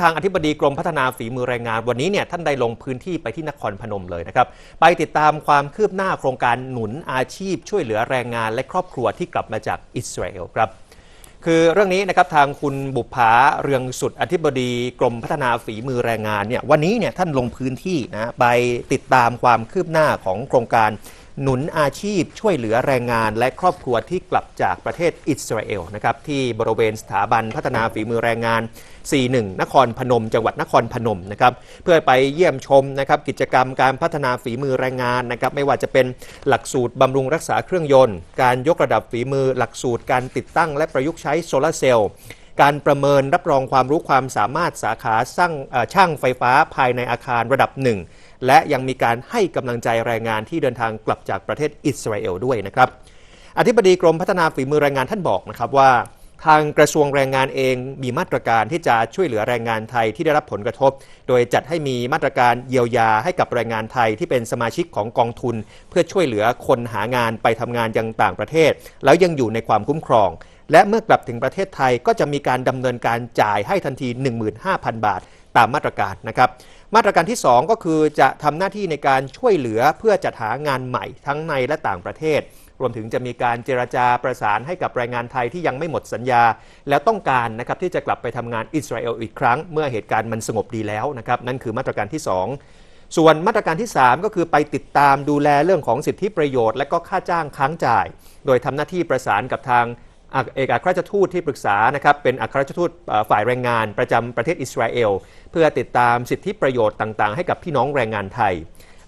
ทางอธิบดีกรมพัฒนาฝีมือแรงงานวันนี้เนี่ยท่านได้ลงพื้นที่ไปที่นครพนมเลยนะครับไปติดตามความคืบหน้าโครงการหนุนอาชีพ ช่วยเหลือแรงงานและครอบครัวที่กลับมาจากอิสราเอลครับ คือเรื่องนี้นะครับทางคุณบุภาเรืองสุดอธิบดีกรมพัฒนาฝีมือแรงงานเนี่ยวันนี้เนี่ยท่านลงพื้นที่นะไปติดตามความคืบหน้าของโครงการ หนุนอาชีพช่วยเหลือแรงงานและครอบครัวที่กลับจากประเทศอิสราเอลนะครับที่บริเวณสถาบันพัฒนาฝีมือแรงงาน 41 นครพนม จังหวัดนครพนมนะครับเพื่อไปเยี่ยมชมนะครับกิจกรรมการพัฒนาฝีมือแรงงานนะครับไม่ว่าจะเป็นหลักสูตรบำรุงรักษาเครื่องยนต์ การยกระดับฝีมือหลักสูตรการติดตั้งและประยุกต์ใช้โซลาร์เซลล์ การประเมินรับรองความรู้ความสามารถสาขาสร้างช่างไฟฟ้าภายในอาคารระดับหนึ่งและยังมีการให้กำลังใจแรงงานที่เดินทางกลับจากประเทศอิสราเอลด้วยนะครับ อธิบดีกรมพัฒนาฝีมือแรงงานท่านบอกนะครับว่า ทางกระทรวงแรงงานเองมีมาตรการที่จะช่วยเหลือแรงงานไทยที่ได้รับผลกระทบ โดยจัดให้มีมาตรการเยียวยาให้กับแรงงานไทยที่เป็นสมาชิกของกองทุน เพื่อช่วยเหลือคนหางานไปทำงานยังต่างประเทศ แล้วยังอยู่ในความคุ้มครอง และเมื่อกลับถึงประเทศไทยก็จะมีการดำเนินการจ่ายให้ทันที 15,000 บาท ตามมาตรการนะครับ มาตรการที่ 2 ก็คือจะทำหน้าที่ในการช่วยเหลือเพื่อจัดหางานใหม่ทั้งในและต่างประเทศ รวมถึงจะมีการเจรจาประสานให้กับแรงงานไทยที่ยังไม่หมดสัญญา แล้วต้องการนะครับที่จะกลับไปทำงานอิสราเอลอีกครั้ง เมื่อเหตุการณ์มันสงบดีแล้วนะครับนั่นคือมาตรการที่ 2ส่วนมาตรการที่ 3 ก็คือไปติดตามดูแลเรื่องของสิทธิประโยชน์ และก็ค่าจ้างค้างจ่าย โดยทำหน้าที่ประสานกับทาง เอกอัครราชทูตที่ปรึกษานะครับเป็นอัครราชทูตฝ่ายแรงงานประจำประเทศอิสราเอล เพื่อติดตามสิทธิประโยชน์ต่างๆ ให้กับพี่น้องแรงงานไทย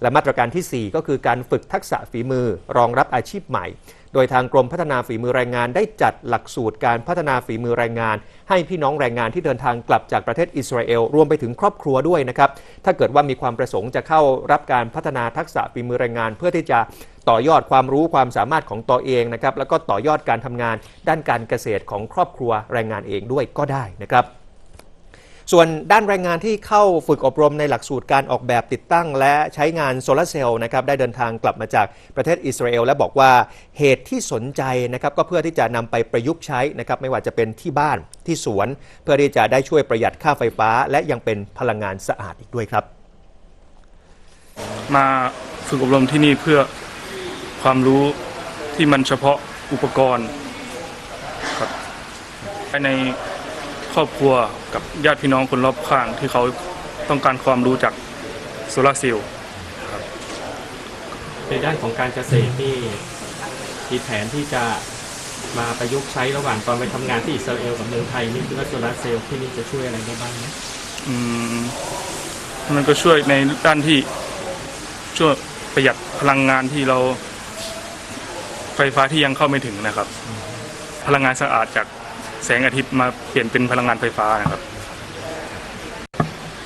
และมาตรการทีสี่ 4 ก็คือการฝึกทักษะฝีมือรองรับอาชีพใหม่ โดยทางกรมพัฒนาฝีมือแรงงานได้จัดหลักสูตรการพัฒนาฝีมือแรงงาน ให้พี่น้องแรงงานที่เดินทางกลับจากประเทศอิสราเอลรวมไปถึงครอบครัวด้วยนะครับถ้าเกิดว่ามีความประสงค์จะเข้ารับการพัฒนาทักษะฝีมือแรงงาน เพื่อที่จะ ต่อยอดความรู้ความสามารถของตัวเองนะครับแล้วก็ต่อยอดการทำงานด้านการเกษตรของครอบครัวแรงงานเองด้วยก็ได้นะครับส่วนด้านแรงงานที่เข้าฝึกอบรมในหลักสูตรการออกแบบติดตั้ง และใช้งานโซลาร์เซลล์นะครับได้เดินทางกลับมาจากประเทศอิสราเอล และบอกว่าเหตุที่สนใจนะครับก็เพื่อที่จะนำไปประยุกต์ใช้นะครับไม่ว่าจะเป็นที่บ้านที่สวน เพื่อที่จะได้ช่วยประหยัดค่าไฟฟ้า และยังเป็นพลังงานสะอาดอีกด้วยครับ มาฝึกอบรมที่นี่เพื่อ ความรู้ที่มันเฉพาะอุปกรณ์ครับภายในครอบครัวกับญาติพี่น้องคนรอบข้างที่เขาต้องการความรู้จากโซลาร์เซลล์ในด้านของการเกษตรนี่มีแผนที่จะมาประยุกต์ใช้ระหว่างตอนไปทำงานที่อิสราเอลกับเมืองไทยนี่คือว่าโซลาร์เซลล์ที่นี่จะช่วยอะไรได้บ้างไหมอืมมันก็ช่วยในด้านที่ช่วยประหยัดพลังงานที่เรา ไฟฟ้าที่ยังเข้าไม่ถึงนะครับ พลังงานสะอาดจากแสงอาทิตย์มาเปลี่ยนเป็นพลังงานไฟฟ้านะครับ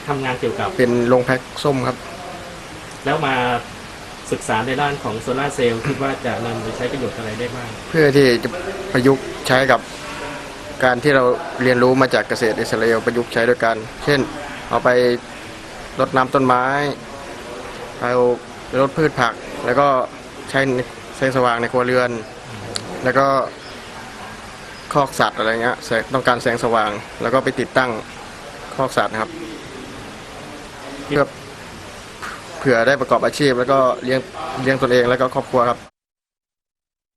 ทำงานเกี่ยวกับเป็นโรงแพ็คส้มครับ แล้วมาศึกษาในด้านของโซลาร์เซลล์คิดว่าจะนำไปใช้ประโยชน์อะไรได้บ้าง เพื่อที่จะประยุกต์ใช้กับการที่เราเรียนรู้มาจากเกษตรอิสราเอลประยุกต์ใช้ด้วยกัน เช่น เอาไปรดน้ำต้นไม้เอาไปรดพืชผัก แล้วก็ใช้ แสงสว่างในครัวเรือน แล้วก็คอกสัตว์อะไรเงี้ยแสงต้องการแสงสว่าง แล้วก็ไปติดตั้งคอกสัตว์นะครับเพื่อเผื่อได้ประกอบอาชีพ แล้วก็เลี้ยงเลี้ยงตนเองแล้วก็ครอบครัวครับ